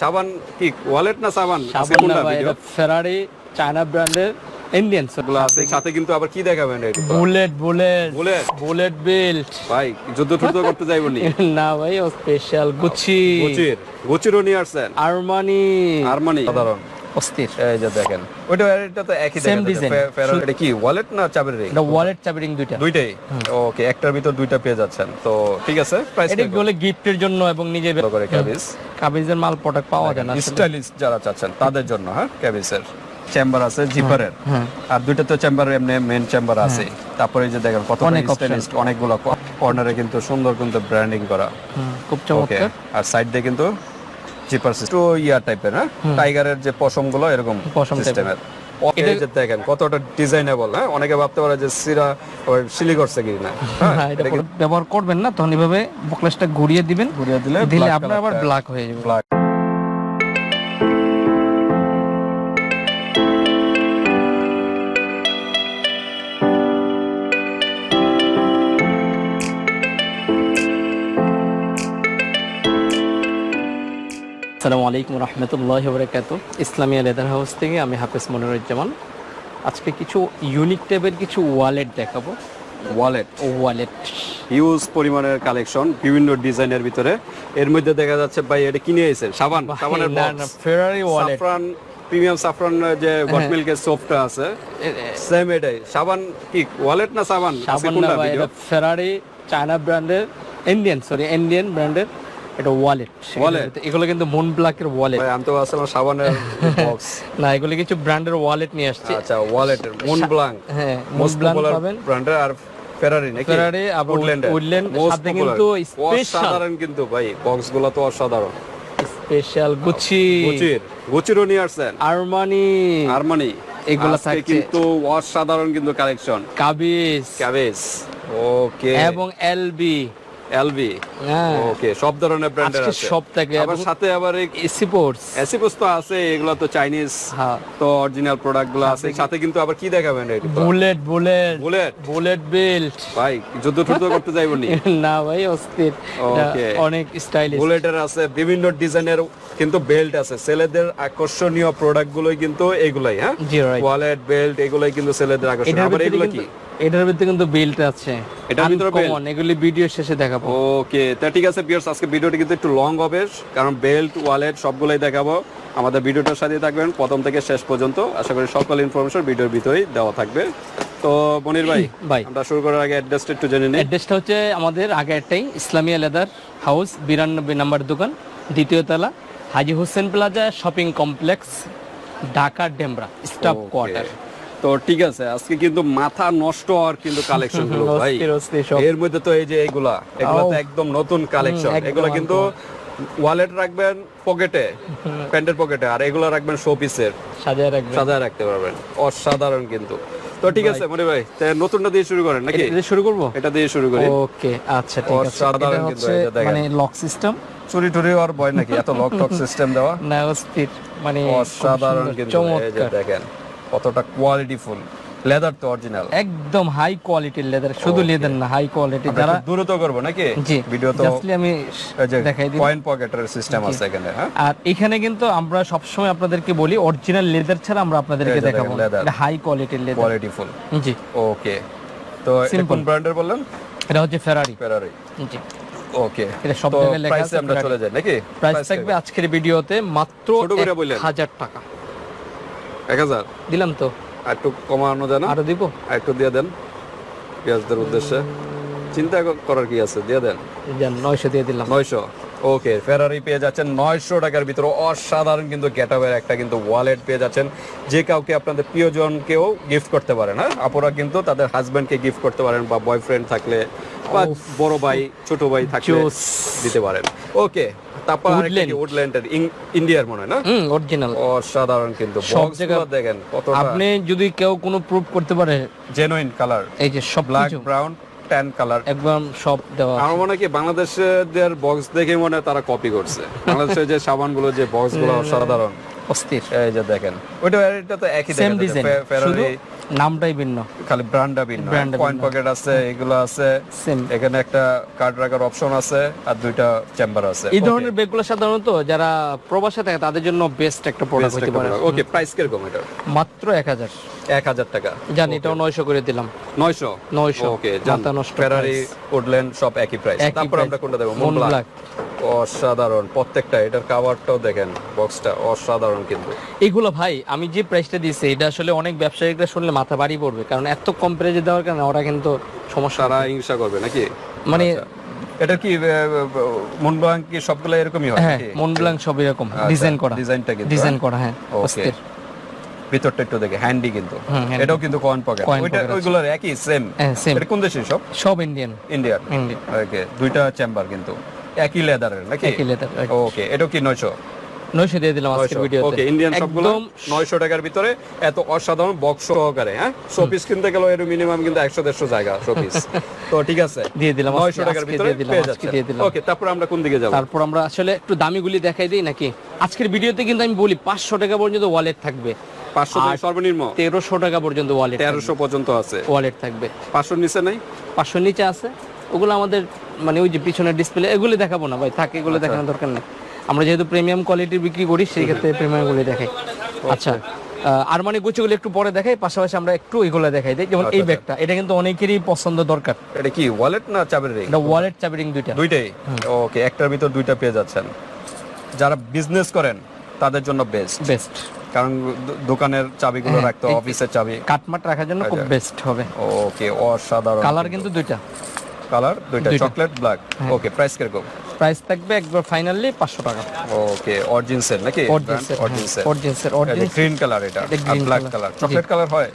সাবান কি ওয়ালেট না সাবান? সাবান না ভাই এটা ফেরারি চায়না ব্র্যান্ডের ইন্ডিয়ানগুলো আছে সাথে কিন্তু আবার কি দেখাবেন এটা? Bullet bullet Bullet? Bullet belt ভাই যুদ্ধ টুদ্ধ করতে যাইবো নি? না ভাই ও স্পেশাল গুচি গুচির গুচিরও নিয়ে আসছেন? আরমানি আরমানি সাধারণ। অস্থির। এই যে দেখেন ওইটা এটা তো একই দেখা design. এটা কি ওয়ালেট না চাবির রিং এটা ওয়ালেট চাবিরিং দুইটা। দুইটাই? ওকে একটার ভিতর দুইটা পেয়ে যাচ্ছেন। তো ঠিক আছে প্রাইস এটা গিফটের জন্য এবং নিজে করে মাল প্রোডাক্ট পাওয়া যায় না। স্টাইলিশ যারা চাচ্ছেন তাদের জন্য হ্যাঁ ক্যাবিসের চেম্বার আছে জিপারের হ্যাঁ। আর দুইটা তো চেম্বার এমনি মেন চেম্বার আছে। তারপরে এই যে দেখেন কত। স্টাইলিশ অনেকগুলো কর্নারে কিন্তু সুন্দর কিন্তু ব্র্যান্ডিং করা। খুব চমৎকার। আর সাইড দিয়ে কিন্তু জিপার সিস্টেম ইয়ার টাইপের হ্যাঁ? টাইগারের যে পশমগুলো এরকম পশম type-এর। সিস্টেমের এই দেখেন কতটা ডিজাইনেবল হ্যাঁ? অনেকে ভাবতে পারে যে সিরা ওই সিলি করছে কি না হ্যাঁ? হ্যাঁ, এটা ব্যবহার করবেন না তখন এভাবে বকলেসটা ঘুরিয়ে দিবেন ঘুরিয়ে দিলে দিলে আপনার আবার ব্ল্যাক হয়ে যাবে। black আসসালামু আলাইকুম রহমতুল্লাহ বরকাত ইসলামিয়া লেদার হাউস থেকে আমি হাফেজ মনিরুজ্জামান। আজকে কিছু ইউনিক টাইপের কিছু ওয়ালেট দেখাবো। ওয়ালেট ওয়ালেট হিউজ পরিমাণের কালেকশন বিভিন্ন ডিজাইনের ভিতরে। এর মধ্যে দেখা যাচ্ছে ভাই এটা কিনে এসেছেন সাবান সাবানের ফেরারি ওয়ালেট সাফরান প্রিমিয়াম সাফরান যে গট মিল্কের সোপটা আছে সেম এটাই। সাবান কি ওয়ালেট না সাবান? সাবান না ভাই এটা ফেরারি চায়না ব্র্যান্ডের ইন্ডিয়ান সরি ইন্ডিয়ান ব্র্যান্ডের এটা ওয়ালেট? এগুলো কিন্তু মুন ব্ল্যাকের ওয়ালেট ভাই আমি তো আসলে সাবানের বক্স না এগুলো কিছু ব্র্যান্ডের ওয়ালেট নিয়ে আসছে। আচ্ছা ওয়ালেটের মুন ব্লাঙ্ক হ্যাঁ মুন ব্ল্যান্ড পাবেন। ব্র্যান্ডের আর ফেরারি নাকি? ফেরারি আবার Woodland-এর। সাথে কিন্তু ভাই তো অসাধারণ। স্পেশাল গুচি গুচির গুচিরও নিয়ে আসছেন? আরমানি আরমানি এগুলো থাকছে। কিন্তু অসাধারণ কিন্তু কালেকশন কাবিস ওকে এবং এলবি এলবি হ্যাঁ। ওকে সব ধরনের ব্র্যান্ডের আছে। সব থেকে আবার সাথে আবার স্পোর্টস এসিপোস তো আছে এগুলো তো চাইনিজ হ্যাঁ। তো অরিজিনাল প্রোডাক্টগুলো আছে। সাথে কিন্তু আবার কি দেখাবেন এটা bullet bullet bullet bullet belt ভাই যুদ্ধ টুদ্ধ করতে যাইবো নি? না ভাই অস্থির। অনেক স্টাইলিশ বুলেটের আছে বিভিন্ন ডিজাইনের কিন্তু বেল্ট আছে। ছেলেদের আকর্ষণীয় প্রোডাক্ট গুলোই কিন্তু এগুলাই হ্যাঁ? ওয়ালেট বেল্ট এগুলোই কিন্তু ছেলেদের আকর্ষণ আবার এগুলো কি? এটার ভিতরে কিন্তু বেল্ট আছে। এটার ভিতরে? Uncommon, এগুলি ভিডিও শেষে দেখাবো। ওকে তা ঠিক আছে বিয়ার্স আজকে ভিডিওটি কিন্তু একটু লং হবে কারণ বেল্ট ওয়ালেট সবগুলোই দেখাবো। আমাদের ভিডিওটার সাথে থাকবেন প্রথম থেকে শেষ পর্যন্ত। আশা করি সকল ইনফরমেশন ভিডিওর ভিতরেই দেওয়া থাকবে। তো মনির ভাই ভাই। আমরা শুরু করার আগে অ্যাড্রেসটা একটু জেনে নিই। অ্যাড্রেসটা হচ্ছে আমাদের আগে একটাই ইসলামিয়া লেদার হাউস বিরানব্বই নাম্বার দোকান দ্বিতীয় তলা Haji Hossain plaza shopping complex Dhaka Demra staff quarter তো ঠিক আছে আজকে কিন্তু মাথা নষ্ট হওয়ার কিন্তু কালেকশনগুলো ভাই। এর মধ্যে তো এই যে এগুলা এগুলো তো একদম নতুন কালেকশন এগুলো কিন্তু ওয়ালেট রাখবেন পকেটে প্যান্টের পকেটে আর এগুলো রাখবেন শো পিসের সাজায় রাখবেন। সাজায় রাখতে পারবেন অসাধারণ কিন্তু। তো ঠিক আছে মনি ভাই তা নতুনটা দিয়ে শুরু করেন নাকি? এটা দিয়ে শুরু করব? এটা দিয়ে শুরু করি। ওকে আচ্ছা ঠিক আছে। অসাধারণ কিন্তু এটা দেখেন। মানে লক সিস্টেম চুরি টুরি আর ভয় নাকি? এত লক টক সিস্টেম দেওয়া? না অস্থির মানে অসাধারণ কিন্তু এই যে দেখেন। কতটা কোয়ালিটি ফুল লেদার তো অরিজিনাল একদম হাই কোয়ালিটির লেদার শুধু লেদার না হাই কোয়ালিটি যারা দ্রুত করব নাকি? জি ভিডিও তো জাস্টলি আমি দেখাই দিই। কয়েন পকেটের সিস্টেম আছে এখানে হ্যাঁ? আর এখানে কিন্তু আমরা সবসময় আপনাদেরকে বলি অরিজিনাল লেদার ছাড়া আমরা আপনাদেরকে দেখাবো হাই কোয়ালিটির লেদার কোয়ালিটি ফুল জি। ওকে তো এটা কোন ব্র্যান্ডের বললেন? এটা হচ্ছে ফেরারি ফেরারি জি। ওকে এটা সব জায়গায় লেখা আছে আমরা চলে যাই নাকি? প্রাইস থাকবে আজকের ভিডিওতে মাত্র ছোট করে বললেন। হাজার টাকা। এক হাজার? দিলাম তো। আর একটু কমানো যায় না? আরও দিব? আর একটু দিয়ে দেন পেঁয়াজদের উদ্দেশ্যে। চিন্তা করার কি আছে? দিয়ে দেন। নয়শো দিয়ে দিলাম। নয়শো? ওকে ফেরারি পেয়ে যাচ্ছেন নয়শো টাকার ভিতরে। অসাধারণ কিন্তু গেটাবের একটা কিন্তু ওয়ালেট পেয়ে যাচ্ছেন। যে কাউকে আপনাদের প্রিয়জনকেও গিফট করতে পারেন হ্যাঁ? আপুরা কিন্তু তাদের হাজব্যান্ডকে গিফট করতে পারেন বা বয়ফ্রেন্ড থাকলে বা বড় ভাই ছোট ভাই থাকলে দিতে পারেন। ওকে তারপর উডল্যান্ডের ইন্ডিয়ার মনে হয় না? হুম অরিজিনাল অসাধারণ কিন্তু সব জায়গা- দেখেন আপনি যদি কেউ কোনো প্রুফ করতে পারে জেনুইন কালার এই যে সব ব্ল্যাক ব্রাউন ট্যান কালার একদম সব দেওয়া আমার মনে কি বাংলাদেশের বক্স দেখে মনে হয় তারা কপি করছে। বাংলাদেশের যে সাবানগুলো যে বক্সগুলো অসাধারণ। অস্থির। এই যে দেখেন ওইটা এটা তো একই দেখেন ফেরারি নামটাই ভিন্ন। খালি ব্র্যান্ডটা ভিন্ন। পকেট আছে এগুলো আছে। এখানে একটা কার্ড রাখার অপশন আছে আর দুইটা চেম্বার আছে। এই ধরনের ব্যাগগুলো সাধারণত যারা প্রবাসে থাকে তাদের জন্য বেস্ট একটা প্রোডাক্ট হতে পারে। ওকে প্রাইস কীরকম এটা? মাত্র এক হাজার। এক হাজার টাকা। জানি এটাও নয়শো করে দিলাম। নয়শো? নয়শো। ওকে মাথা নষ্ট ফেরারি উডল্যান্ড সব একই প্রাইস তারপর আমরা কোনটা দেবো? মন ব্ল্যাক অসাধারণ। প্রত্যেকটা এটার কাভারটাও দেখেন বক্সটা অসাধারণ কিন্তু। এগুলো ভাই আমি যে প্রাইসটা দিয়েছি এটা আসলে অনেক ব্যবসায়িকরা শুনলে মাথা বাড়ি পড়বে কারণ এত কম প্রাইসে দেওয়ার কারণে ওরা কিন্তু সমস্যা তারা হিংসা করবে নাকি? মানে আচ্ছা। এটা কি মন ব্ল্যাঙ্ক কি সবগুলো এরকমই হয় হ্যাঁ? মন ব্ল্যাঙ্ক সব এরকম আচ্ছা, ডিজাইন করা। ডিজাইনটা কিন্তু ডিজাইন করা হ্যাঁ ওকে ভিতরটা একটু দেখে হ্যান্ডি কিন্তু। এটাও কিন্তু কয়েন পকেট ওইটা ওইগুলোর একই সেম হ্যাঁ এটা কোন দেশের সব? সব ইন্ডিয়ান ইন্ডিয়ান ওকে দুইটা চেম্বার কিন্তু। একই লেদারের নাকি? একই লেদার ওকে এটাও কি নয়শো? নয়শো দিয়ে দিলাম আজকের ভিডিওতে। ওকে ইন্ডিয়ান সবগুলো একদম নয়শো টাকার ভিতরে এত অসাধারণ বক্স সহকারে হ্যাঁ? শোপিস কিনতে গেলে এর মিনিমাম কিন্তু একশো দেড়শো জায়গা শোপিস তো ঠিক আছে দিয়ে দিলাম আজকে- নয়শো টাকার ভিতরে দিয়ে দিলাম, পেয়ে যাচ্ছে দিয়ে দিলাম। ওকে তারপর আমরা কোন দিকে যাব? তারপর আমরা আসলে একটু দামিগুলি দেখাই দিই নাকি? আজকের ভিডিওতে কিন্তু আমি বলি পাঁচশো টাকা পর্যন্ত ওয়ালেট থাকবে। পাঁচশো সর্বনিম্ন? তেরোশো টাকা পর্যন্ত ওয়ালেট তেরোশো পর্যন্ত আছে। ওয়ালেট থাকবে। পাঁচশোর নিচে নাই? পাঁচশো নিচে আছে। ওগুলো আমাদের মানে ওই যে পিছনের ডিসপ্লে এগুলো দেখাবো না ভাই থাক আচ্ছা। এগুলো দেখানোর দরকার নেই। আমরা যেহেতু প্রিমিয়াম কোয়ালিটির বিক্রি করি সেই ক্ষেত্রে প্রিমিয়াম গুলি দেখাই। আচ্ছা। আর মানে গুছিগুলো একটু পরে দেখাই পাশাপাশি আমরা একটু এগুলো দেখাই। দিই যেমন আচ্ছা, এই ব্যাগটা এটা কিন্তু অনেকেরই পছন্দ দরকার। এটা কি ওয়ালেট না চাবির রিং এটা ওয়ালেট চাবি ring দুইটা। দুইটাই? ওকে একটার ভিতর দুইটা পেয়ে যাচ্ছেন। যারা বিজনেস করেন তাদের জন্য বেস্ট বেস্ট কারণ দোকানের চাবিগুলো হ্যাঁ, রাখতে অফিসের চাবি। কাটমাট রাখার জন্য খুব বেস্ট হবে। ওকে অসাধারণ কালার কিন্তু। দুইটা। কালার দুইটা। Chocolate black. ওকে প্রাইস কীরকম প্রাইস থাকবে একবার ফাইনালি পাঁচশো টাকা। ওকে অরিজিন সেল নাকি? অরিজিনসের অরিজিন অরিজিনসের। অরিজিন গ্রিন কালার এটা আর ব্ল্যাক কালার চকলেট কালার হয়?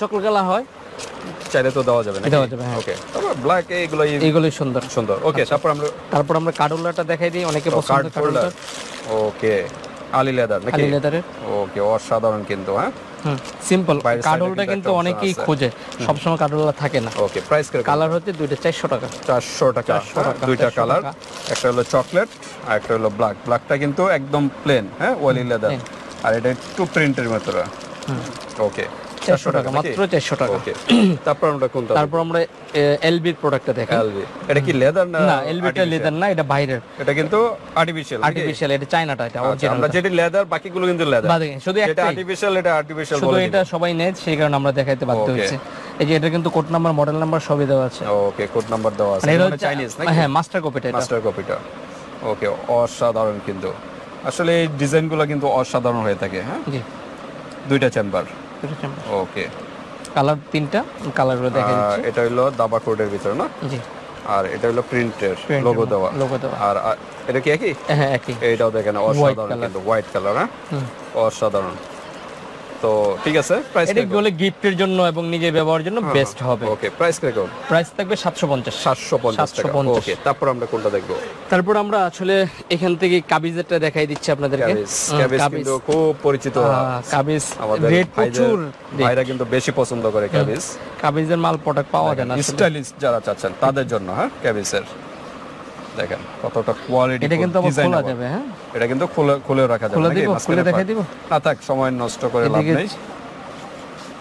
চকলেট কালার হয়। চাইলে তো দেওয়া যাবে নাকি? দেওয়া যাবে, হ্যাঁ। ওকে তারপর ব্ল্যাক এগুলো এইগুলোই সুন্দর। সুন্দর। ওকে তারপর আমরা তারপর আমরা কার্ডোলাটা দেখাই দিই অনেকে পছন্দ কার্ড ওকে আলি লেদার নাকি? খালি লেদারের ওকে অসাধারণ কিন্তু হ্যাঁ? সিম্পল বাইরের side কিন্তু অনেকেই খোঁজে। সবসময় কাঠোলা থাকে না। ওকে প্রাইস কালার হচ্ছে দুইটা চারশো টাকা। চারশো টাকা। দুইটা কালার একটা হলো চকলেট আর একটা হলো ব্ল্যাক ব্ল্যাকটা কিন্তু একদম প্লেন হ্যাঁ? ওয়ালি লেদার আর এটা একটু প্রিন্টের মতো। ওকে চারশো টাকা মাত্র চারশো টাকা। তারপর আমরা কোনটা তারপর আমরা এলবির প্রোডাক্টটা এলবি এটা কি লেদার না না এলবিটা লেদার না এটা বাইরের। এটা কিন্তু আর্টিফিশিয়াল আর্টিফিশিয়াল এটা চায়নাটা এটা আমরা অরিজিনাল যেটি লেদার বাকিগুলো কিন্তু লেদার শুধু যেটা একটাই। আর্টিফিশিয়াল এটা আর্টিফিশিয়াল শুধু এটা সবাই নেয় সেই কারণে আমরা দেখাইতে বাধ্য এই যে এটা কিন্তু কোড নাম্বার মডেল নাম্বার সবই দেওয়া আছে। ওকে কোড নাম্বার দেওয়া আছে। মানে এটা মানে চাইনিজ নাকি? হ্যাঁ মাস্টার কপিটা মাস্টার কপিটা ওকে অসাধারণ কিন্তু। আসলে এই ডিজাইনগুলো কিন্তু অসাধারণ হয়ে থাকে হ্যাঁ? জি। দুইটা চেম্বার ওকে। কালার তিনটা কালারগুলো দেখা যাচ্ছে এটা হলো দাবা কোডের ভিতরে না? জি। আর এটা হলো প্রিন্টের লোগো দেওয়া। লোগো দেওয়া। আর এটা কি একই? হ্যাঁ একই। এইটাও দেখেন অসাধারণ কিন্তু হোয়াইট কালার হ্যাঁ? অসাধারণ। তো ঠিক আছে প্রাইস এটা গিফটের জন্য এবং নিজে ব্যবহারের জন্য হ্যাঁ, বেস্ট হবে। ওকে প্রাইস কীরকম? প্রাইস থাকবে সাতশো পঞ্চাশ। সাতশো পঞ্চাশ টাকা ওকে তারপর আমরা কোনটা দেখব? তারপর আমরা আসলে এখান থেকে কাবিজেরটা দেখাই দিচ্ছি আপনাদেরকে। কাবিজ। কিন্তু খুব পরিচিত। কাবিজ। আমাদের রেট প্রচুর। ভাইরা কিন্তু বেশি পছন্দ করে ক্যাবিস কাবিজের মাল প্রোডাক্ট পাওয়া যায় না। স্টাইলিশ যারা চাচ্ছেন তাদের জন্য হ্যাঁ ক্যাবিসের দেখেন কতটা কোয়ালিটি এটা কিন্তু আবার খোলা যাবে হ্যাঁ? এটা কিন্তু খুলে খুলেও রাখা যাবে খুলে দিব? খুলে দেখাই দিব? না থাক সময় নষ্ট করে লাভ নেই।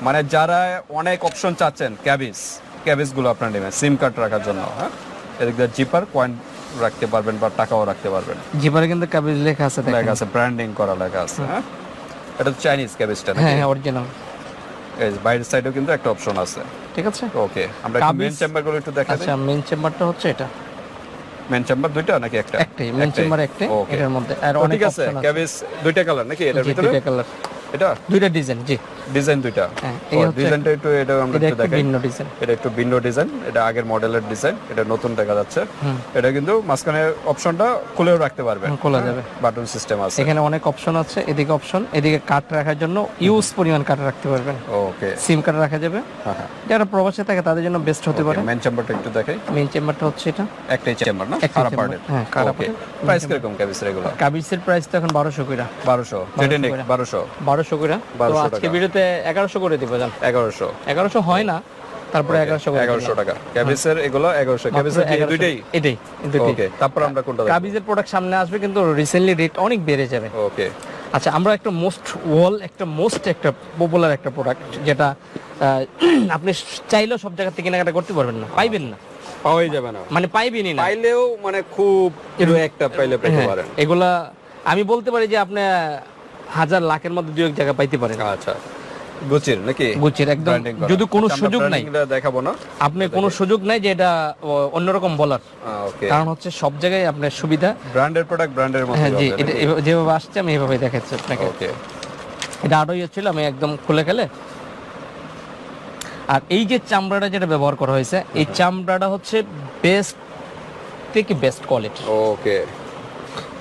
মানে যারা অনেক অপশন চাচ্ছেন ক্যাবিস ক্যাবিসগুলো আপনার নেবেন সিম কার্ড রাখার জন্য হ্যাঁ? এদিক দিয়ে জিপার কয়েন রাখতে পারবেন বা টাকাও রাখতে পারবেন। জিপারে কিন্তু কাবিজ লেখা আছে লেখা আছে ব্র্যান্ডিং করা লেখা আছে হ্যাঁ? এটা তো চাইনিজ ক্যাবিসটা নাকি? হ্যাঁ হ্যাঁ অরিজিনাল এই বাইরের সাইডেও কিন্তু একটা অপশন আছে। ঠিক আছে? ওকে আমরা মেন চেম্বারগুলো একটু দেখা আচ্ছা মেন চেম্বারটা হচ্ছে এটা। মেন চেম্বার দুইটা নাকি একটা? একটাই মেন চেম্বার একটাই এটার মধ্যে। আর অনেক ঠিক আছে ক্যাবেজ দুইটা কালার নাকি এটার ভিতরে? দুইটা কালার এটা? দুইটা ডিজাইন জি। ডিজাইন দুইটা? হ্যাঁ, ডিজাইনটা একটু এটা আমরা একটু দেখাই। ভিন্ন ডিজাইন। এটা একটু ভিন্ন ডিজাইন এটা আগের মডেলের ডিজাইন এটা নতুন দেখা যাচ্ছে। এটা কিন্তু মাঝখানে অপশনটা খুলেও রাখতে পারবেন খোলা যাবে। বাটন সিস্টেম আছে। এখানে অনেক অপশন আছে এদিকে অপশন এদিকে কাট রাখার জন্য ইউজ পরিমাণ কাট রাখতে পারবেন। ওকে। সিম কার্ড রাখা যাবে। হ্যাঁ হ্যাঁ। যারা প্রবাসে থাকে তাদের জন্য বেস্ট হতে পারে। মেন চেম্বারটা একটু দেখাই। মেন চেম্বারটা হচ্ছে এটা। একটাই চেম্বার না? খারাপ পার্টের হ্যাঁ, খারাপ প্রাইস কীরকম ক্যাবিস রেগুলো কাবিজের প্রাইস তো এখন বারোশো করে বারোশো। জেডেনিক করে। বারোশো বারোশো করে। তো আজকে ভিডিওতে এগারোশো করে দিব জান। এগারোশো। এগারোশো হয় না তারপরে টাকা। ক্যাবিসের এগুলো ক্যাবিসের কি দুইটাই? এটাই দুইটাই। ওকে তারপর আমরা কোনটা কাবিজের প্রোডাক্ট সামনে আসবে কিন্তু রিসেন্টলি রেট অনেক বেড়ে যাবে। ওকে আচ্ছা আমরা একটা মোস্ট ওয়াল একটা মোস্ট একটা পপুলার একটা প্রোডাক্ট যেটা আপনি চাইলেও সব জায়গা থেকে কেনাকাটা করতে পারবেন না পাইবেন না। পাওয়াই যাবে না। মানে পাইবেনই না। পাইলেও মানে খুব একটা পাইলে পেতে হ্যাঁ, পারেন। এগুলা আমি বলতে পারি যে আপনি হাজার লাখের মধ্যে দুই এক জায়গা পাইতে পারেন। আচ্ছা। গুচির নাকি? গুচির একদম। যদি কোনো আচ্ছা, সুযোগ নাই। দেখাবো না। আপনি কোনো সুযোগ নাই যে এটা অন্যরকম বলার। ওকে। কারণ হচ্ছে সব জায়গায় আপনার সুবিধা। ব্র্যান্ডের প্রোডাক্ট ব্র্যান্ডের মতো হ্যাঁ জি এটা যেভাবে আসছে আমি এভাবে দেখাচ্ছি আপনাকে। ওকে। এটা আরোই হচ্ছিল আমি একদম খুলে খেলে আর এই যে চামড়াটা যেটা ব্যবহার করা হয়েছে এই চামড়াটা হচ্ছে বেস্ট থেকে বেস্ট কোয়ালিটি ওকে।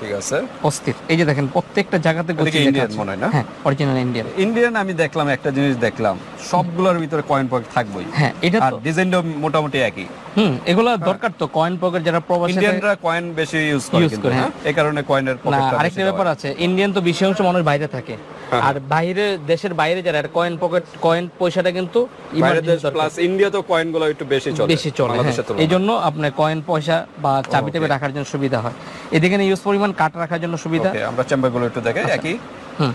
ঠিক আছে। অস্থির। এই যে দেখেন প্রত্যেকটা জায়গাতে লেখা মনে হয় না? হ্যাঁ অরিজিনাল ইন্ডিয়ান ইন্ডিয়ান আমি দেখলাম একটা জিনিস দেখলাম। সবগুলোর ভিতরে কয়েন পকেট থাকবেই। হ্যাঁ এটা আর ডিজাইনটা মোটামুটি একই। হুম এগুলো দরকার তো কয়েন পকেট যারা প্রবাসী ইন্ডিয়ানরা কয়েন বেশি ইউজ করে কিন্তু করে, হ্যাঁ? এই কারণে কয়েনের পকেটটা আরেকটা ব্যাপার আছে ইন্ডিয়ান তো বেশি অংশ মানুষ বাইরে থাকে। হ্যাঁ। আর বাইরে দেশের বাইরে যারা কয়েন পকেট কয়েন পয়সাটা কিন্তু। প্লাস ইন্ডিয়া তো কয়েনগুলো একটু বেশি চলে বেশি চলে হ্যাঁ। এই জন্য আপনার কয়েন পয়সা বা চাবি টাবি রাখার জন্য সুবিধা হয়। এদিকে ইউজ পরিমাণ কাট রাখার জন্য সুবিধা। আমরা চেম্বারগুলো একটু দেখাই একই।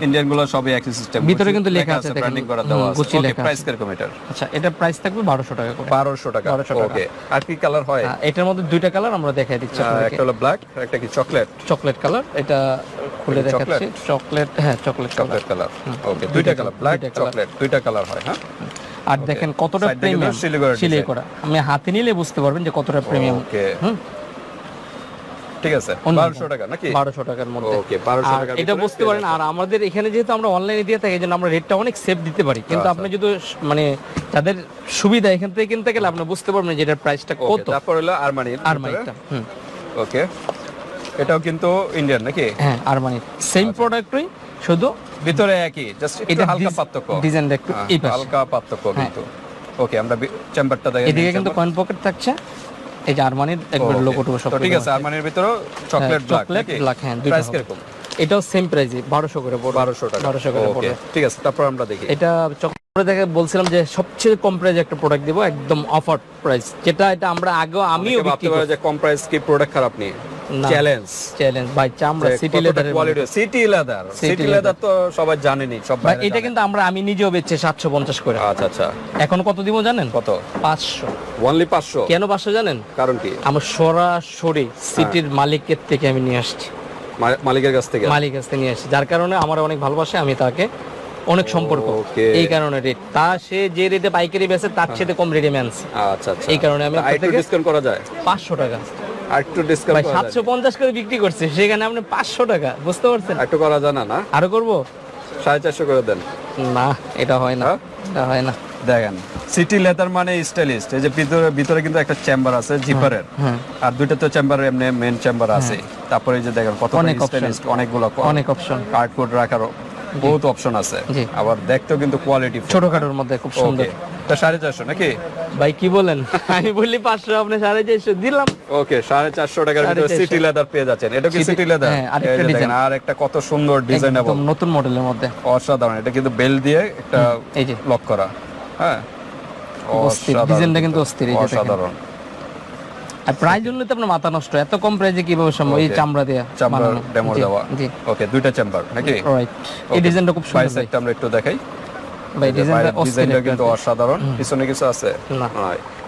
ইন্ডিয়ানগুলো সবই একই সিস্টেম আচ্ছা। ভিতরে কিন্তু লেখা আছে। ব্র্যান্ডিং করা দেওয়া আছে। ওকে প্রাইস কীরকম এটার? আচ্ছা এটা প্রাইস থাকবে বারোশো টাকা করে। 1200 টাকা। 1200 টাকা। ওকে আর কি কালার হয়? আহ, এটার মধ্যে দুইটা কালার আমরা দেখাই দিচ্ছি আহ, আপনাদেরকে। একটা হলো ব্ল্যাক একটা কি চকলেট চকলেট কালার এটা খুলে দেখাচ্ছি। চকলেট হ্যাঁ চকলেট চকলেট কালার ওকে দুইটা কালার ব্ল্যাক চকলেট দুইটা কালার হয় হ্যাঁ? আর দেখেন কতটা প্রিমিয়াম সিলাই করা। আমি হাতে নিলে বুঝতে পারবেন যে কতটা প্রিমিয়াম ওকে হুম। ঠিক আছে? 1200 টাকা নাকি? বারোশো টাকার মধ্যে। ওকে 1200 টাকা এটা বুঝতে পারেন আর আমাদের এখানে যেহেতু আমরা অনলাইনে দিয়ে থাকি আমরা রেটটা অনেক সেফ দিতে পারি। কিন্তু আচ্ছা। আপনি যদি মানে যাদের সুবিধা এখান থেকে কিনতে গেলে আপনি বুঝতে পারবেন যে এটার প্রাইসটা কত। তারপর হলো আরমানির আর মাইকটা হুম। ওকে এটাও কিন্তু ইন্ডিয়ান নাকি? হ্যাঁ আর মানে সেম প্রোডাক্টই শুধু ভিতরে একই জাস্ট এটা হালকা পার্থক্য। ডিজাইনটা একটু হ্যাঁ, হালকা পার্থক্য কিন্তু। ওকে আমরা চেম্বারটা দেখে এদিকে কিন্তু কয়েন পকেট থাকছে। এই যে আরমানির একবার সব ঠিক আছে আরমানির ভিতরে চকলেট ব্ল্যাক চকলেট ব্ল্যাক হ্যাঁ দুটো প্রাইস কীরকম? এটাও সেম প্রাইজে বারোশো করে পড়বে। 1200 টাকা। 1200 করে পড়বে। ঠিক আছে তারপর আমরা দেখি। এটা চকলেট দেখে বলছিলাম যে সবচেয়ে কম প্রাইজে একটা প্রোডাক্ট দিব একদম অফার প্রাইস যেটা এটা আমরা আগেও আমিও বিক্রি করি। যে কম প্রাইস কি প্রোডাক্ট খারাপ নেই না। চ্যালেঞ্জ চ্যালেঞ্জ ভাই চামড়া সিটি লেদারের quality city leather city leather তো সবাই জানেনি সব ভাই এটা কিন্তু আমরা আমি নিজেও বেচছি সাতশো পঞ্চাশ করে। আচ্ছা আচ্ছা। এখন কত দিব জানেন? কত? পাঁচশো। ওনলি 500 কেন পাঁচশো জানেন? কারণ কি? আমার সরাসরি সিটির মালিকের থেকে আমি নিয়ে আসছি। মালিকের কাছ থেকে? মালিক কাছ থেকে নিয়ে আসছি। যার কারণে আমার অনেক ভালোবাসে আমি তাকে অনেক সম্পর্ক। এই কারণে রেট তা সে যে রেটে পাইকারি বেচে তার সাথে কম রেটে আমি আচ্ছা আচ্ছা। এই কারণে আমি ডিসকাউন্ট করা যায়? পাঁচশো টাকা। আর একটু ডিসকাউন্ট ভাই করা যায়। সাতশো পঞ্চাশ করে বিক্রি করছে সেখানে আপনি পাঁচশো টাকা বুঝতে পারছেন? একটু করা জানা না আরও করব? সাড়ে চারশো করে দেন। না এটা হয় না হ্যাঁ? এটা হয় না। দেখেন সিটি লেদার মানে স্টাইলিস্ট এই যে ভিতরে ভিতরে কিন্তু একটা চেম্বার আছে জিপারের হ্যাঁ। আর দুইটা তো চেম্বার এমনি মেন চেম্বার আছে। তারপরে এই যে দেখেন কত অনেক option। স্টাইলিস্ট অনেকগুলো অনেক অপশন কার্ড কোড রাখার বহুত অপশন আছে। আবার দেখতেও কিন্তু কোয়ালিটি ছোটখাটোর মধ্যে খুব সুন্দর। তা সাড়ে চারশো নাকি? ভাই কি বলেন? আমি বললি পাঁচশো আপনি সাড়ে চারশো দিলাম। ওকে সাড়ে চারশো টাকার ভিতরে সিটি লেদার পেয়ে যাচ্ছেন। এটা কি সিটি লেদার হ্যাঁ, আরেকটা design। আর একটা কত সুন্দর ডিজাইনেবল একদম নতুন মডেলের মধ্যে। অসাধারণ। এটা কিন্তু বেল দিয়ে একটা লক করা। হ্যাঁ? ডিজাইনটা কিন্তু। অস্থির, অসাধারণ। আর প্রাইস জন্য তো আপনার মাথা নষ্ট এত কম প্রাইসে কীভাবে সম্ভব? এই চামড়া দিয়ে বানানো। ডেমো দেওয়া। ওকে দুইটা চেম্বার নাকি? রাইট এই ডিজাইনটা খুব সুন্দর ভাই। আমরা একটু দেখাই। ভাই ডিজাইনটা ডিজাইনটা কিন্তু অসাধারণ। পিছনে কিছু আছে? না।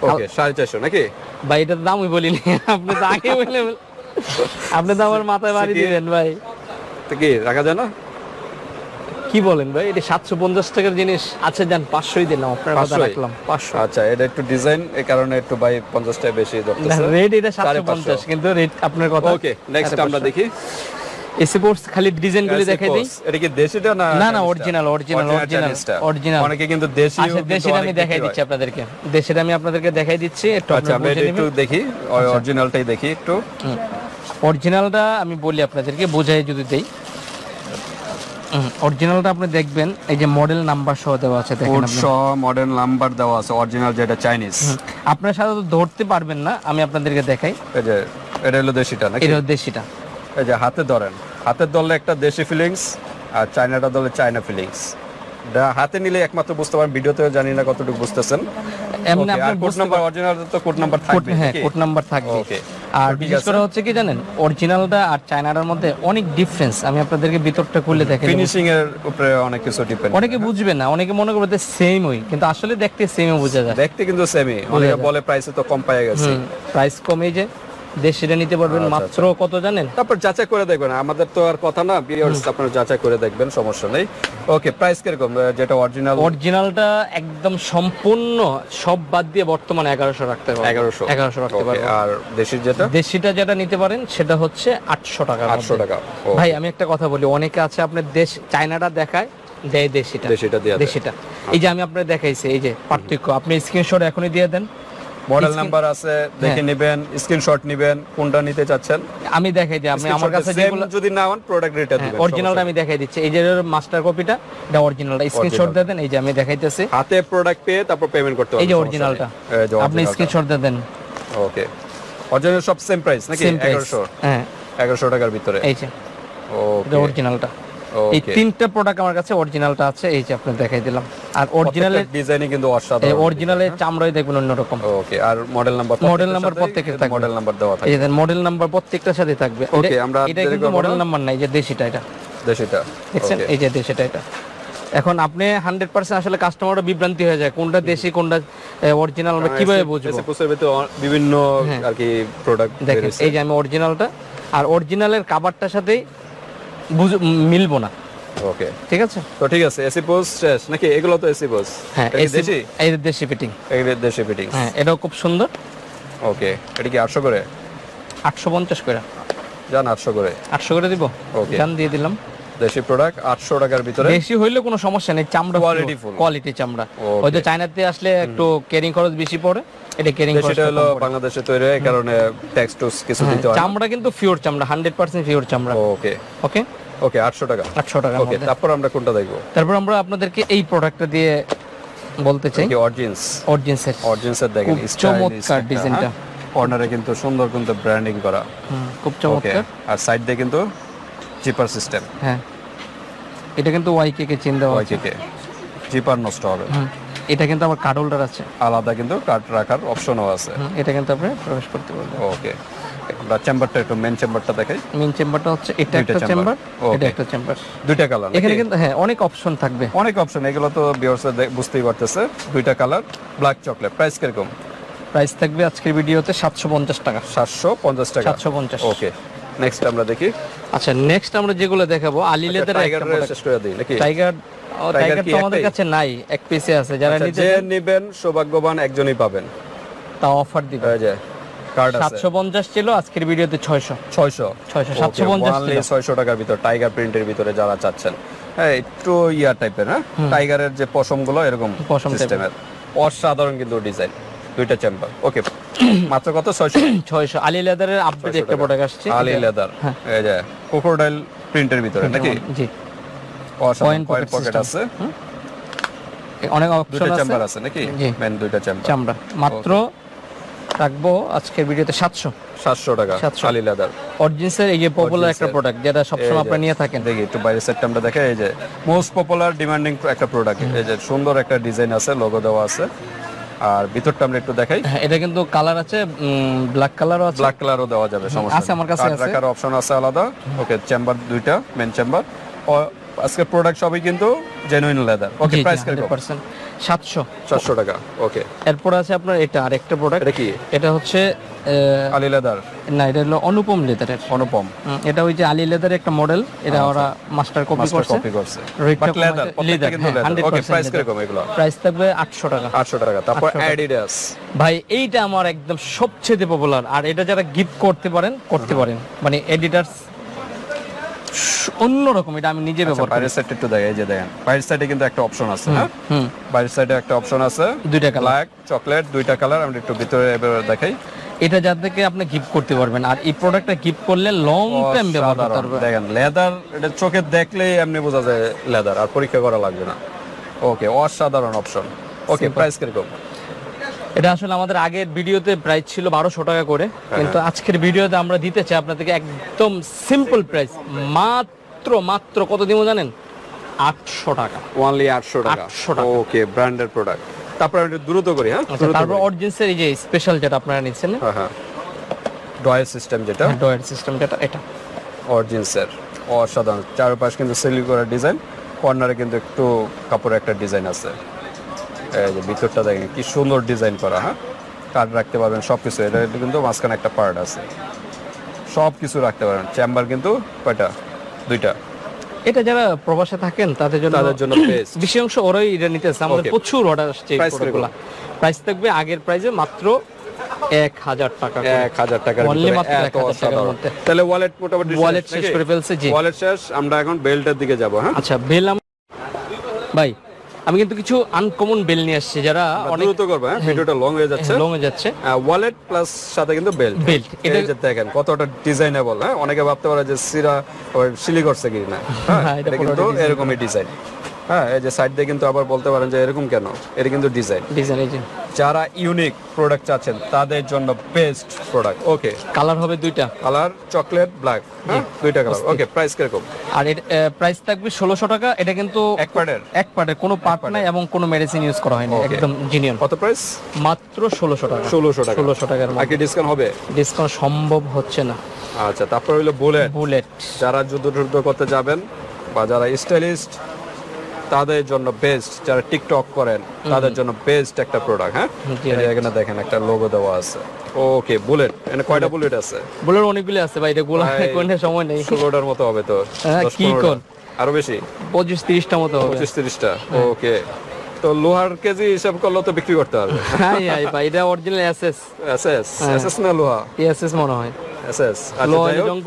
ওকে সাড়ে চারশো নাকি? ভাই এটার দামই বলিনি। আপনি তো আগে বলে আপনি তো আমার মাথায় বাড়ি দিবেন ভাই। তো কি রাখা যায় না? কি বলেন ভাই? এটা সাতশো পঞ্চাশ টাকার জিনিস। আচ্ছা যান পাঁচশোই দিলাম আপনার কথা রাখলাম পাঁচশো। আচ্ছা এটা একটু ডিজাইন এই কারণে একটু ভাই পঞ্চাশ টাকা বেশি রেট এটা সাতশো পঞ্চাশ কিন্তু রেট আপনার কথা ওকে নেক্সট আমরা দেখি। এসিপোর্টস খালি ডিজাইন গুলি দেখাই দিই। এটা কি দেশিটা না না, না, original, original, Chinese-টা। original। অনেকে কিন্তু দেশি আচ্ছা আমি দেখাই দিচ্ছি আপনাদেরকে। আমি আপনাদেরকে দেখাই দিচ্ছি একটু আচ্ছা আমরা একটু দেখি অরিজিনালটাই দেখি একটু। অরিজিনালটা আমি বলি আপনাদেরকে বোঝাই যদি দেই। অরিজিনালটা আপনি দেখবেন এই যে মডেল নাম্বার সহ দেওয়া আছে দেখেন আপনি। মডেল নাম্বার দেওয়া আছে অরিজিনাল যেটা চাইনিজ আপনারা সাধারণত ধরতে পারবেন না আমি আপনাদেরকে দেখাই। এই যে এটা হলো দেশিটা নাকি? এটা দেশিটা। এই যে হাতে ধরেন। হাতের দলে একটা দেশি ফিলিংস আর চায়নাটা দলে চায়না ফিলিংস হাতে নিলে একমাত্র বুঝতে পারেন ভিডিওতেও জানি না কতটুকু বুঝতেছেন। এমনি আপনার কোড নাম্বার অরিজিনাল তো কোড নাম্বার থাকবে হ্যাঁ কোড নাম্বার থাকবে ওকে আর বিশেষ করে হচ্ছে কি জানেন অরিজিনালটা আর চায়নাটার মধ্যে অনেক ডিফারেন্স আমি আপনাদেরকে ভিতরটা খুলে দেখে ফিনিশিং এর উপরে অনেক কিছু ডিপেন্ড অনেকে বুঝবে না অনেকে মনে করবে সেম ওই কিন্তু আসলে দেখতে সেমই বোঝা যায়। দেখতে কিন্তু সেমই অনেকে বলে প্রাইসে তো কম পাওয়া গেছে। প্রাইস কমে যে দেশিটা নিতে পারবেন আচ্ছা, মাত্র কত জানেন? তারপর যাচাই করে দেখবেন আমাদের তো আর কথা না ভিউয়ার্স আপনারা যাচাই করে দেখবেন সমস্যা নেই। ওকে প্রাইস কীরকম? যেটা অরিজিনাল অরিজিনালটা একদম সম্পূর্ণ সব বাদ দিয়ে বর্তমানে এগারোশো রাখতে পারবেন এগারোশো। এগারোশো রাখতে পারবেন আর দেশির যেটা? দেশিটা যেটা নিতে পারেন সেটা হচ্ছে আটশো টাকা আটশো টাকা ভাই আমি একটা কথা বলি অনেকে আছে আপনার দেশ চায়নাটা দেখায় দেয় দেশিটা। দেশিটা। দেশিটা। এই যে আমি আপনার দেখাইছি এই যে পার্থক্য। আপনি স্ক্রিনশট এখনই দিয়ে দেন। মডেল নাম্বার আছে দেখে নেবেন স্ক্রিনশট নেবেন কোনটা নিতে চাচ্ছেন। আমি দেখাই দিই আপনি আমার কাছে যেগুলো যদি না হন প্রোডাক্ট রিটার্ন দিবেন অরিজিনালটা আমি দেখাই দিচ্ছি। এই যে মাস্টার কপিটা এটা অরিজিনালটা স্ক্রিনশট দেন এই যে আমি দেখাইতেছি। হাতে প্রোডাক্ট পেয়ে তারপর পেমেন্ট করতে হবে এই যে অরিজিনালটা আপনি স্ক্রিনশট দেন। ওকে অরিজিনাল সব সেম প্রাইস নাকি? সেম 1100 হ্যাঁ। 1100 টাকার ভিতরে। এই যে। ওকে অরিজিনালটা এই তিনটা প্রোডাক্ট আমার কাছে অরিজিনালটা আছে এই যে আপনি দেখাই দিলাম। আর অরিজিনালের ডিজাইনই কিন্তু অসাধারণ অরিজিনালের চামড়াই দেখবেন অন্যরকম। ওকে আর মডেল নাম্বার Model number প্রত্যেকের থাকবে। মডেল নাম্বার দেওয়া এই থাকে যে মডেল নাম্বার প্রত্যেকটার সাথে থাকবে। এটা- আমরা এটা কিন্তু মডেল নাম্বার নাই এই যে দেশিটা এটা। দেশিটা দেখছেন? এই যে দেশিটা এটা। এখন আপনি হান্ড্রেড পার্সেন্ট আসলে কাস্টমারটা বিভ্রান্তি হয়ে যায় কোনটা দেশি কোনটা অরিজিনাল আমরা কীভাবে বুঝব? বিভিন্ন আর কি প্রোডাক্ট দেখেন এই যে আমি অরিজিনালটা আর অরিজিনালের কাভারটার সাথেই মিলবো না। ওকে। ঠিক আছে? তো ঠিক আছে এসি পোস শেষ? নাকি এগুলো তো এসি পোস হ্যাঁ দেশি? এই দেশি ফিটিং এগুলো দেশি ফিটিং হ্যাঁ এটাও খুব সুন্দর। ওকে এটা কি 800 করে? আটশো পঞ্চাশ করে। জান 800 করে। আটশো করে দিব। Okay. জান দিয়ে দিলাম। দেশি প্রোডাক্ট 800 টাকার ভিতরে। বেশি হইলে কোনো সমস্যা নেই চামড়া Quality full. কোয়ালিটি চামড়া. হয়তো চায়নাতে আসলে একটু কেরিং খরচ বেশি পড়ে এটা কেরিং খরচ দেশিটা হলো বাংলাদেশে তৈরি হয় এই কারণে ট্যাক্স টুস কিছু দিতে হয়। চামড়া কিন্তু পিওর চামড়া হান্ড্রেড পার্সেন্ট পিওর চামড়া। ওকে। ওকে? ওকে 800 টাকা। আটশো টাকার ওকে তারপর আমরা কোনটা দেখব? তারপর আমরা আপনাদেরকে এই প্রোডাক্টটা দিয়ে বলতে চাই। কি অরিজিনস অরিজিনসের অরিজিনসের দেখেন চমৎকার ডিজাইনটা। হ্যাঁ? কর্নারে কিন্তু সুন্দর কিন্তু ব্র্যান্ডিং করা। খুব চমৎকার। আর সাইড দিয়ে কিন্তু জিপার সিস্টেম হ্যাঁ। এটা কিন্তু ওয়াইকে কে চিন দেওয়া আছে। জিপার নষ্ট হবে। এটা কিন্তু আবার কার্ড হোল্ডার আছে। আলাদা কিন্তু কাট রাখার অপশনও আছে। এটা কিন্তু আপনি প্রবেশ করতে পারবেন ওকে চেম্বারটা একটু মেন চেম্বারটা দেখাই। মেইন চেম্বারটা হচ্ছে এটা একটা চেম্বার chamber। এটা একটা চেম্বার দুইটা কালার এখানে কিন্তু হ্যাঁ অনেক অপশন থাকবে। অনেক অপশন এগুলো তো ভিউয়ার্স বুঝতেই পারতেছে। দুইটা কালার ব্ল্যাক চকলেট প্রাইস কীরকম? প্রাইস থাকবে আজকের ভিডিওতে সাতশো পঞ্চাশ টাকা। সাতশো পঞ্চাশ টাকা। সাতশো পঞ্চাশ। ওকে নেক্সট আমরা দেখি। আচ্ছা নেক্সট আমরা যেগুলো দেখাবো আলি লেদার টাইগার শেষ করে দিই নাকি? টাইগার টাইগার তো আমাদের কাছে নাই এক পিসে আছে। যারা আচ্ছা, নিতে নিবেন সৌভাগ্যবান একজনই পাবেন। তা অফার দিবে এই যে কার্ড আছে। ছিল আজকের ভিডিওতে টাকার ভিতর টাইগার প্রিন্টের ভিতরে যারা চাচ্ছেন। হ্যাঁ একটু ইয়ার টাইপের হ্যাঁ? টাইগারের যে পশমগুলো এরকম পশম সিস্টেমের অসাধারণ কিন্তু ডিজাইন দুইটা চেম্বার ওকে মাত্র কত? ছয়শো? ছয়শো। আলি লেদারের আপডেট একটা প্রোডাক্ট আসছে। আলি লেদার এই যে ক্রোকোডাইল প্রিন্টের ভিতরে নাকি? জি। অসাধারণ পয়েন্ট পকেট আছে। অনেক অপশন দুইটা আছে। চেম্বার আছে নাকি। মেন দুইটা চেম্বার চামড়া মাত্র রাখব আজকের ভিডিওতে সাতশো। সাতশো টাকা 700 আলি লেদার অরিজিনসের এই যে পপুলার একটা প্রোডাক্ট যেটা সবসময় আপনারা নিয়ে থাকেন। দেখি একটু বাইরের সেটটা আমরা দেখে এই যে মোস্ট পপুলার ডিমান্ডিং একটা প্রোডাক্ট এই যে সুন্দর একটা ডিজাইন আছে লোগো দেওয়া আছে। আর ভিতরটা আমরা একটু দেখাই। হ্যাঁ, এটা কিন্তু কালার আছে ব্ল্যাক কালারও আছে। ব্ল্যাক কালারও দেওয়া যাবে সমস্যা আছে, আমার কাছে আছে। রাখার অপশন আছে আলাদা। ওকে চেম্বার দুইটা মেন চেম্বার আজকে প্রোডাক্ট সবই কিন্তু জেনুইন লেদার ওকে প্রাইস কীরকম? পার্সেন্ট সাতশো। চারশো টাকা ওকে এরপর আছে আপনার এটা আরেকটা প্রোডাক্ট এটা কি? এটা হচ্ছে আলি লেদার না এটা হলো অনুপম লেদারের অনুপম। এটা ওই যে আলি লেদারের একটা মডেল এটা ওরা মাস্টার কপি মাস্টার করছে। কপি করছে। But leather leather okay price কীরকম এগুলো? প্রাইস থাকবে আটশো টাকা। 800 টাকা। তারপর অ্যাডিডাস ভাই এইটা আমার একদম সবচেয়ে পপুলার আর এটা যারা গিফট করতে পারেন করতে পারেন। মানে এডিটার্স অন্যরকম এটা আমি নিজে ব্যবহার করি। বাইরের সাইডে একটু দেখেন যে দেখেন বাইরের সাইডে কিন্তু একটা অপশন আছে হ্যাঁ? বাইরের সাইডে একটা অপশন আছে দুইটা কালার ব্ল্যাক চকলেট দুইটা কালার আমরা একটু ভিতরে এবার দেখাই। এটা যাদেরকে আপনি গিফট করতে পারবেন আর এই প্রোডাক্টটা গিফট করলে লং টাইম ব্যবহার করতে পারবেন। দেখেন লেদার এটা চোখে দেখলেই এমনি বোঝা যায় লেদার আর পরীক্ষা করা লাগবে না। ওকে অসাধারণ অপশন ওকে প্রাইস কীরকম এটা আসলে আমাদের আগের ভিডিওতে প্রাইস ছিল বারোশো টাকা করে হ্যাঁ, কিন্তু আজকের ভিডিওতে আমরা দিতে চাই আপনাদেরকে একদম সিম্পল প্রাইস মাত্র মাত্র কত দিব জানেন? আটশো টাকা। ওনলি 800 টাকা। 800 টাকা। ওকে ব্র্যান্ডের প্রোডাক্ট তারপর আমি দ্রুত করি হ্যাঁ? আচ্ছা তারপর। অরিজিনসের এই যে স্পেশাল যেটা আপনারা নিচ্ছেন হ্যাঁ হ্যাঁ। ডয়ের সিস্টেম যেটা। ডয়ের সিস্টেম যেটা এটা। অরিজিনসের অসাধারণ। চারপাশ কিন্তু সিলিং করা ডিজাইন কর্নারে কিন্তু একটু কাপড়ের একটা ডিজাইন আছে। যে ভিতরটা দেখেন কি সুন্দর ডিজাইন করা হ্যাঁ? কার্ড রাখতে পারবেন সব কিছু এটা কিন্তু মাঝখানে একটা পার্ট আছে। সব কিছু রাখতে পারেন চেম্বার কিন্তু কয়টা? দুইটা। এটা যারা প্রবাসে থাকেন তাদের জন্য তাদের জন্য বেস্ট বেশি অংশ ওরাই এটা নিতেছে আমাদের প্রচুর অর্ডার আসছে প্রাইস থাকবে আগের প্রাইসে মাত্র এক হাজার টাকা এক হাজার টাকার ভিতরে মাত্র এত 1000 টাকার অসাধারণ। মধ্যে। তাহলে ওয়ালেট মোটামুটি ওয়ালেট শেষ করে ফেলছে জি। ওয়ালেট শেষ আমরা এখন বেল্টের দিকে যাব হ্যাঁ? আচ্ছা বেল ভাই আমি কিন্তু কিছু আনকমন বেল নিয়ে আসছি যারা অনেক দ্রুত করবে হ্যাঁ ভিডিওটা লং হয়ে যাচ্ছে। লং হয়ে যাচ্ছে। ওয়ালেট প্লাস সাথে কিন্তু বেল বেল এটা দেখেন কতটা ডিজাইনেবল হ্যাঁ? অনেকে ভাবতে পারে যে সিরা ওই সিলি করছে কি না হ্যাঁ? হ্যাঁ, এটা কিন্তু এরকমই ডিজাইন হ্যাঁ এই যে সাইড দিয়ে কিন্তু আবার বলতে পারেন যে এরকম কেন? এটা কিন্তু ডিজাইন ডিজাইন এই যে। যারা ইউনিক প্রোডাক্ট চাচ্ছেন তাদের জন্য বেস্ট প্রোডাক্ট ওকে কালার হবে দুইটা। কালার চকলেট ব্ল্যাক দুইটা কালার ওকে প্রাইস কীরকম? আর এর প্রাইস থাকবে ষোলোশো টাকা। এটা কিন্তু এক পার্টের এক পার্টের কোনো পার্ট নাই এবং কোনো মেডিসিন ইউজ করা হয়নি। একদম জিনিয়ন কত প্রাইস মাত্র ষোলোশো টাকা। ষোলোশো টাকা। ষোলোশো টাকার আর কি ডিসকাউন্ট হবে? ডিসকাউন্ট সম্ভব হচ্ছে না। আচ্ছা তারপর হইল বুলেট বুলেট যারা যুদ্ধ টুদ্ধ করতে যাবেন বা যারা স্টাইলিস্ট তাদের জন্য বেস্ট যারা টিকটক করেন তাদের জন্য বেস্ট একটা প্রোডাক্ট হ্যাঁ? এখানে দেখেন একটা লোগো দেওয়া আছে। ওকে বুলেট এখানে কয়টা বুলেট আছে? বুলেট অনেকগুলো আছে ভাই এগুলো ভাই, কোনটা সময় নেই। ষোলোটার মতো হবে তো হ্যাঁ, কি কোন? আরও বেশি? পঁচিশ তিরিশটা মতো হবে। পঁচিশ তিরিশটা হ্যাঁ। ওকে তো লোহার কেজি হিসাব করলে তো বিক্রি করতে পারবে। হ্যাঁ হ্যাঁ ভাই এটা অরিজিনাল এসএস এসএস হ্যাঁ। এসএস না লোহা? এসএস মনে হয়। এসএস। লো জং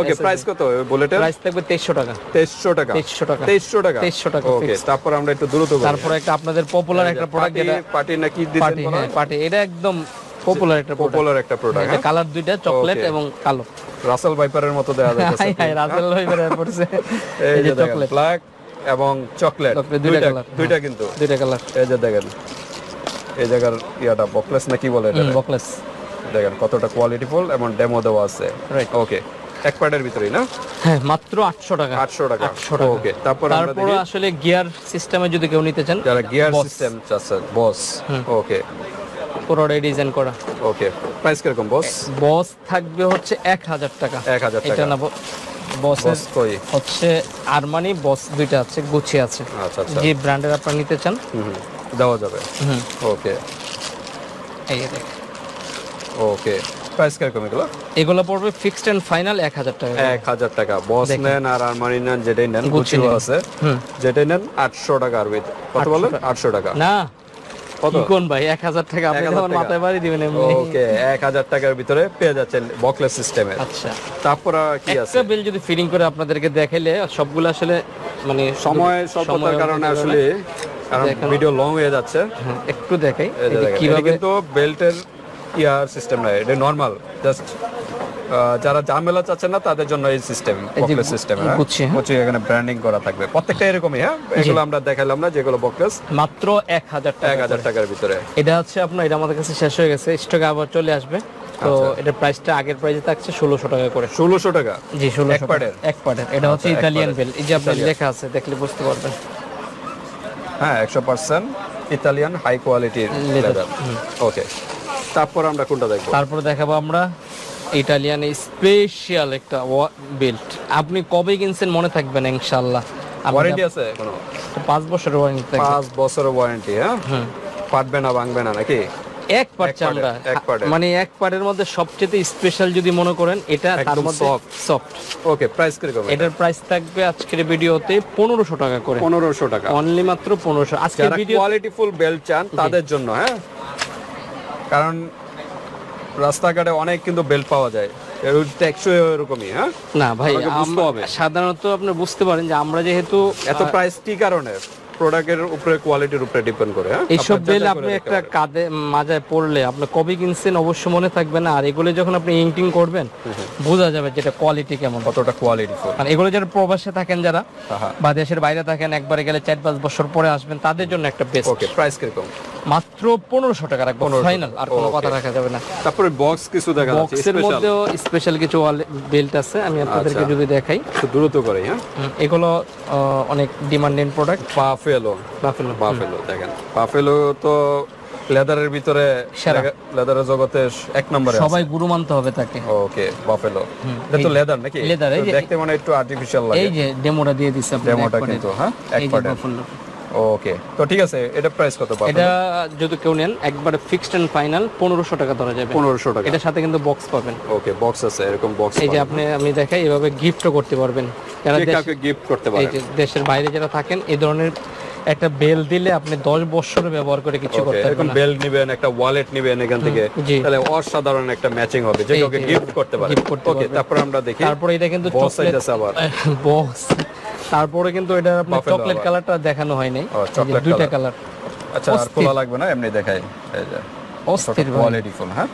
ওকে প্রাইস কত বুলেটের প্রাইস থাকবে তেইশশো টাকা। তেইশশো টাকা। 2300 টাকা। তেইশশো টাকা? 2300 টাকা ওকে তারপর আমরা একটু দ্রুত করি। তারপরে একটা আপনাদের পপুলার একটা প্রোডাক্ট যেটা পার্টি নাকি ডিজাইন পার্টি হ্যাঁ এটা একদম পপুলার একটা পপুলার একটা প্রোডাক্ট এটা কালার দুইটা চকলেট এবং কালো। রাসেল ভাইপারের মতো দেয়া যাচ্ছে হাই হাই রাজেল পড়ছে। এই এই যে যে চকলেট ব্ল্যাক এবং চকলেট দুইটা colour, দুইটা কিন্তু। দুইটা কালার এই যে দেখেন এই জায়গার ইয়াটা বকলেস না কি বলে এটা? বকলেস দেখেন কতটা কোয়ালিটিফুল এবং ডেমো দেওয়া আছে। Right. ওকে এক প্যাডের ভিতরেই না? হ্যাঁ মাত্র আটশো টাকা। আটশো টাকা। 800 টাকা। ওকে তারপর আমরা তারপর দেখি আসলে গিয়ার সিস্টেমে যদি কেউ নিতে চান যারা গিয়ার সিস্টেম চাচ্ছেন বস ওকে পুরোটাই ডিজাইন করা। ওকে প্রাইস কীরকম বস বস থাকবে হচ্ছে এক হাজার টাকা। এক হাজার এটা টাকা। না বসের বস কই? হচ্ছে আরমানি বস দুইটা আছে গুছি আছে। আচ্ছা আচ্ছা। যে ব্র্যান্ডের আপনারা নিতে চান। হুম। দেওয়া যাবে। হুম। ওকে এই দেখেন। ওকে প্রাইস কীরকম এগুলো? এগুলো পড়বে ফিক্সড এন্ড ফাইনাল এক হাজার টাকা এক হাজার টাকা। বস নেন আর আরমানি নেন যেটাই নেন গুচিও আছে। যেটাই নেন আটশো টাকা আর with- কত বলেন আটশো টাকা। না কোন ভাই এক হাজার টাকা। আপনি 1000 যখন টাকা। মাথায় বাড়ি দিবেন ওকে এক হাজার টাকার ভিতরে পেয়ে যাচ্ছেন বকলেস সিস্টেমের আচ্ছা। তারপর কি আছে? একটা বিল যদি ফিটিং করে আপনাদেরকে দেখাইলে সবগুলো আসলে মানে সময় স্বল্পতার কারণে আসলে কারণ ভিডিও লং হয়ে যাচ্ছে। হ্যাঁ, একটু দেখাই। কীভাবে কিন্তু বেল্টের ইয়ার সিস্টেম নাই এটা নর্মাল জাস্ট যারা ঝামেলা চাচ্ছেন না তাদের জন্য এই সিস্টেম বকলেস সিস্টেম গুছিয়ে, হ্যাঁ। হচ্ছে এখানে ব্র্যান্ডিং করা থাকবে। প্রত্যেকটা এরকমই হ্যাঁ? এগুলো আমরা দেখাইলাম না যেগুলো বকলেস। মাত্র এক হাজার টাকা এক হাজার টাকার ভিতরে। এটা হচ্ছে আপনার এটা আমাদের কাছে শেষ হয়ে গেছে স্টকে আবার চলে আসবে। তো আচ্ছা। এটার প্রাইসটা আগের প্রাইসে থাকছে ষোলোশো টাকা করে। ষোলোশো টাকা? জি ষোলো এক পার্টের? এক পার্টের এটা হচ্ছে আচ্ছা, ইতালিয়ান বেল এই যে আপনার লেখা আছে দেখলে বুঝতে পারবেন। হ্যাঁ একশো পার্সেন্ট ইতালিয়ান হাই কোয়ালিটির লেদার ওকে তারপর আমরা কোনটা দেখব? তারপরে দেখাবো আমরা ইটালিয়ান স্পেশাল একটা বেল্ট আপনি কবে কিনছেন মনে থাকবে না ইনশাল্লাহ আপনি ওয়ারেন্টি আছে কোনো পাঁচ বছরের ওয়ারেন্টি থাকবে। পাঁচ বছরের ওয়ারেন্টি হ্যাঁ। ফাটবে না ভাঙবে না নাকি? এক এক চামড়া। মানে এক পার্টের মধ্যে সবচেয়ে স্পেশাল যদি মনে করেন এটা তার মধ্যে সফট ওকে প্রাইস কীরকম এটার প্রাইস থাকবে আজকের ভিডিওতে পনেরোশো টাকা করে। পনেরোশো টাকা। অনলি মাত্র পনেরোশো। আজকের যারা ভিডিও কোয়ালিটিফুল বেল্ট চান তাদের জন্য হ্যাঁ? কারণ রাস্তাঘাটে অনেক কিন্তু বেল্ট পাওয়া যায়। টেকসই হ্যাঁ? না ভাই বুঝতে সাধারণত আপনি বুঝতে পারেন যে আমরা যেহেতু এত প্রাইস কি কারণে? প্রোডাক্টের উপরে কোয়ালিটির উপরে ডিপেন্ড করে হ্যাঁ? এইসব বেল আপনি একটা কাঁধে মাজায় পড়লে আপনি কবে কিনছেন অবশ্য মনে থাকবে না আর এগুলো যখন আপনি ইংটিং করবেন বোঝা যাবে যেটা কোয়ালিটি কেমন। কতটা আর এগুলো যারা প্রবাসে থাকেন যারা বা দেশের বাইরে থাকেন একবারে গেলে চার পাঁচ বছর পরে আসবেন তাদের জন্য একটা বেস্ট ওকে প্রাইস কীরকম? মাত্র পনেরোশো টাকা রাখব ফাইনাল আর কোনো কথা রাখা যাবে না। তারপরে বক্স কিছু দেখা যাচ্ছে বক্সের মধ্যেও স্পেশাল কিছু বেল্ট আছে আমি আপনাদেরকে আচ্ছা। যদি দেখাই। দ্রুত করে হ্যাঁ? এগুলো অনেক demanding product buffalo buffalo buffalo দেখেন। বাফেলো তো লেদারের ভিতরে। লেদারের জগতে এক নম্বরে সবাই গুরু মানতে হবে তাকে। ওকে বাফেলো এটা তো লেদার নাকি? যে- দেখতে মানে একটু আর্টিফিশিয়াল লাগে। এই যে ডেমোটা দিয়ে দিচ্ছে আপনি ডেমোটা কিন্তু হ্যাঁ? এক buffalo। ওকে তো ঠিক আছে এটা প্রাইস কত পাবেন? এটা যদি কেউ নেন একবারে ফিক্সড এন্ড ফাইনাল পনেরোশো টাকা ধরা যাবে। পনেরোশো টাকা। এটার সাথে কিন্তু বক্স পাবেন। ওকে বক্স আছে এরকম বক্স এই যে আপনি আমি দেখাই এভাবে গিফটও করতে পারবেন। যারা কাউকে গিফট করতে পারেন। দেশের বাইরে যারা থাকেন এই ধরনের একটা বেল দিলে আপনি দশ বছর ব্যবহার করে কিছু করতে পারবেন না। বেল্ট নিবেন একটা ওয়ালেট নিবেন এখান থেকে। তাহলে অসাধারণ একটা ম্যাচিং হবে যে এই কাউকে গিফট করতে পারে। করতে ওকে তারপর আমরা দেখি তারপরে এটা কিন্তু আছে আবার। বস তারপরে কিন্তু এটা আপনার চকলেট কালারটা দেখানো হয় নাই দুইটা কালার আচ্ছা আর খোলা লাগবে না? এমনি দেখাই। এই যে অস্থির কোয়ালিটি ফুল হ্যাঁ?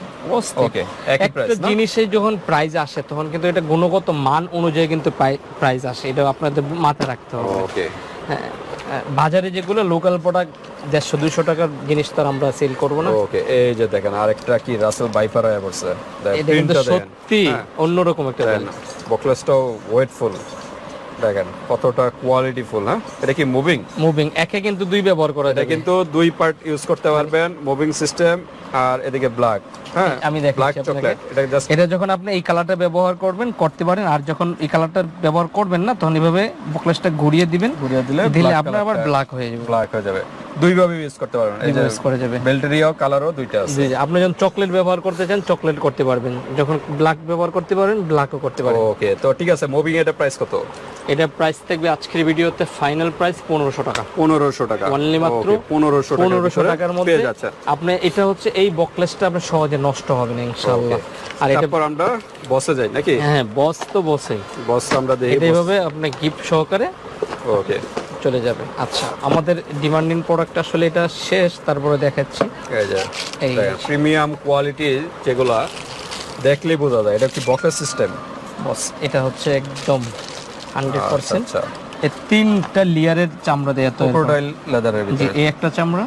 ওকে একটা জিনিসের যখন প্রাইস আসে তখন কিন্তু এটা গুণগত মান অনুযায়ী কিন্তু প্রাইস আসে। এটা আপনাদের মাথায় রাখতে হবে। ওকে হ্যাঁ, হ্যাঁ, বাজারে যেগুলো লোকাল প্রোডাক্ট দেড়শো দুইশো টাকার জিনিস তো আমরা সেল করব না। ওকে এই যে দেখেন আরেকটা কি রাসেল বাইফার আয়া পড়ছে। সত্যি অন্যরকম একটা। বকলেসটাও ওয়েটফুল দেখেন কতটা কোয়ালিটি ফুল হ্যাঁ? এটা কি মুভিং মুভিং একে কিন্তু দুই ব্যবহার করা এটা কিন্তু দুই পার্ট ইউজ করতে পারবেন মুভিং সিস্টেম আর এদিকে ব্ল্যাক আমি দেখাচ্ছি আপনাকে। এটা যখন আপনি এই কালারটা ব্যবহার করবেন করতে পারেন আর যখন এই কালারটা ব্যবহার করবেন না তখন এইভাবে বকলেসটা ঘুরিয়ে দিবেন। ঘুরিয়ে দিলে দিলে আপনার আবার ব্ল্যাক হয়ে যাবে। ব্ল্যাক হয়ে যাবে। দুই ভাবে ইউজ করতে পারবেন। এই Use করে যাবে। বেল্টেরিয়াও কালারও দুইটা আছে। জি আপনি যখন চকলেট ব্যবহার করতে চান চকলেট করতে পারবেন। যখন ব্ল্যাক ব্যবহার করতে পারেন ব্ল্যাকও করতে পারেন। ওকে তো ঠিক আছে মুভিং এটা প্রাইস কত? এটা প্রাইস থাকবে আজকের ভিডিওতে ফাইনাল প্রাইস পনেরোশো টাকা। পনেরোশো টাকা। Only মাত্র পনেরোশো পনেরোশো টাকার মধ্যে আপনি এটা হচ্ছে এই বকলেসটা আপনার সহজে নষ্ট হবে না ইনশাআল্লাহ। আর এটা তারপর আমরা বসে যাই নাকি? হ্যাঁ বস তো বসে বস আমরা দেখি এইভাবে আপনি গিফট সহকারে ওকে চলে যাবে। আচ্ছা আমাদের ডিমান্ডিং প্রোডাক্ট আসলে এটা শেষ তারপরে দেখাচ্ছি। এই প্রিমিয়াম কোয়ালিটি যেগুলা দেখলেই বোঝা যায় এটা কি বক্স সিস্টেম বস এটা হচ্ছে একদম হান্ড্রেড পার্সেন্ট আচ্ছা। এই তিনটা লেয়ারের চামড়া দেয়া তো ক্রোকোডাইল লেদারের ভিতরে। এই একটা চামড়া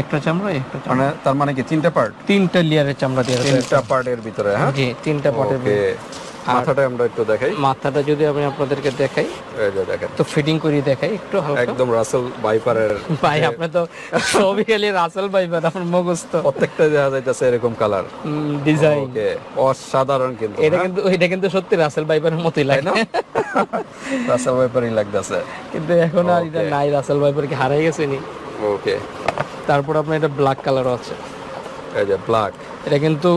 একটা চামড়া একটা মানে তার মানে কি তিনটা পার্ট তিনটা লেয়ারের চামড়া আছে তিনটা পার্টের ভিতরে হ্যাঁ? জি তিনটা ওকে মাথাটা আমরা একটু দেখাই। মাথাটা যদি আমি আপনাদেরকে দেখাই এই যে দেখেন। তো ফিটিং করে দেখাই একটু হালকা। একদম রাসেল বাইপারের ভাই আপনি তো সবই খালি রাসেল বাদ আপনার মুখস্থ। প্রত্যেকটা দেখা যাইতেছে এরকম কালার ডিজাইন ওকে অসাধারণ কিন্তু এটা কিন্তু এটা কিন্তু সত্যি রাসেল ভাইপারের মতোই লাগে। না? রাসেল বাইপারই লাগতেছে। কিন্তু এখন আর এটা নাই রাসেল ভাইপার কি হারাই গেছে নি ওকে তারপর আপনার এটা ব্ল্যাক কালারও আছে। এই যে ব্ল্যাক এটা কিন্তু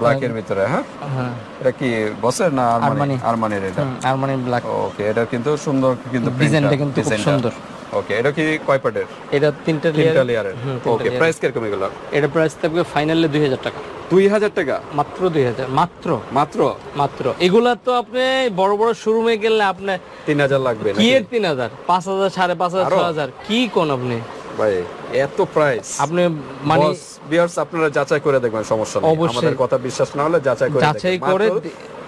ব্ল্যাকের ভিতরে হ্যাঁ? হ্যাঁ। এটা কি বসের না আরমানি আরমানি। আরমানির এটা? আর মানে ব্ল্যাক ওকে এটা কিন্তু সুন্দর কিন্তু ডিজাইনটা কিন্তু খুব সুন্দর। ওকে এটা কি কয় পার্টের এটা তিনটা তিনটা লেয়ার লেয়ারের ওকে। প্রাইস কীরকম এগুলো? এটা প্রাইস থাকবে ফাইনালে দুই হাজার টাকা। দুই হাজার টাকা? মাত্র দুই হাজার মাত্র। মাত্র? মাত্র। এগুলা তো আপনি বড় বড় শোরুমে গেলে আপনি তিন হাজার লাগবে কি সাড়ে পাঁচ হাজার আরও? ছ হাজার কি কোন আপনি? ভাই এত প্রাইস আপনি মানে বিয়ার্স আপনারা যাচাই করে দেখবেন সমস্যা নেই। আমাদের কথা বিশ্বাস না হলে যাচাই করে যাচাই করে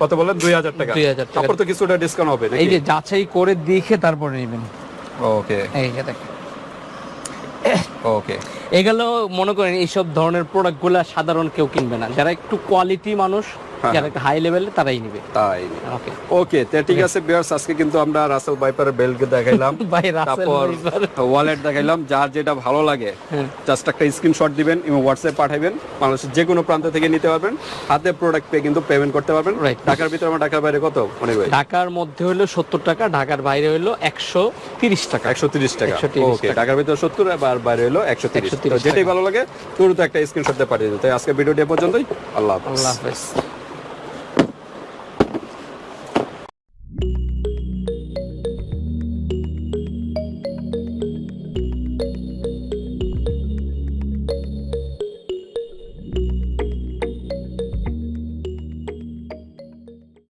কত বলেন দুই হাজার টাকা। 2000 টাকা। তারপর তো কিছুটা ডিসকাউন্ট হবে এই যে যাচাই করে দেখে তারপরে নেবেন। ওকে এই যে দেখেন। ওকে এগুলো মনে করেন এইসব ধরনের প্রোডাক্টগুলা সাধারণ কেউ কিনবে না। যারা একটু কোয়ালিটি মানুষ। যারা একটু হাই লেভেলে তারাই নিবে। তাই ওকে ওকে তে ঠিক আছে বিয়ার্স আজকে কিন্তু আমরা রাসেল বাইপারের দেখাইলাম। তারপর ওয়ালেট দেখাইলাম যার যেটা ভালো লাগে। হ্যাঁ। জাস্ট একটা স্ক্রিনশট দিবেন এবং হোয়াটসঅ্যাপ পাঠাবেন যে কোনো প্রান্ত থেকে নিতে পারবেন। হাতে প্রোডাক্ট পেয়ে কিন্তু পেমেন্ট করতে পারবেন। ঢাকার ভিতরে আমার ঢাকার বাইরে কত অনেক ভাই? ঢাকার মধ্যে হলো সত্তর টাকা ঢাকার বাইরে হলো একশো তিরিশ টাকা। একশো তিরিশ টাকা। ওকে ঢাকার ভিতরে সত্তর আর বাইরে হলো একশো তিরিশ। যেটাই ভালো লাগে তুরন্ত একটা স্ক্রিনশট দিয়ে পাঠিয়ে দিন। তাই আজকে ভিডিওটি পর্যন্তই। আল্লাহ হাফেজ। আল্লাহ হাফেজ।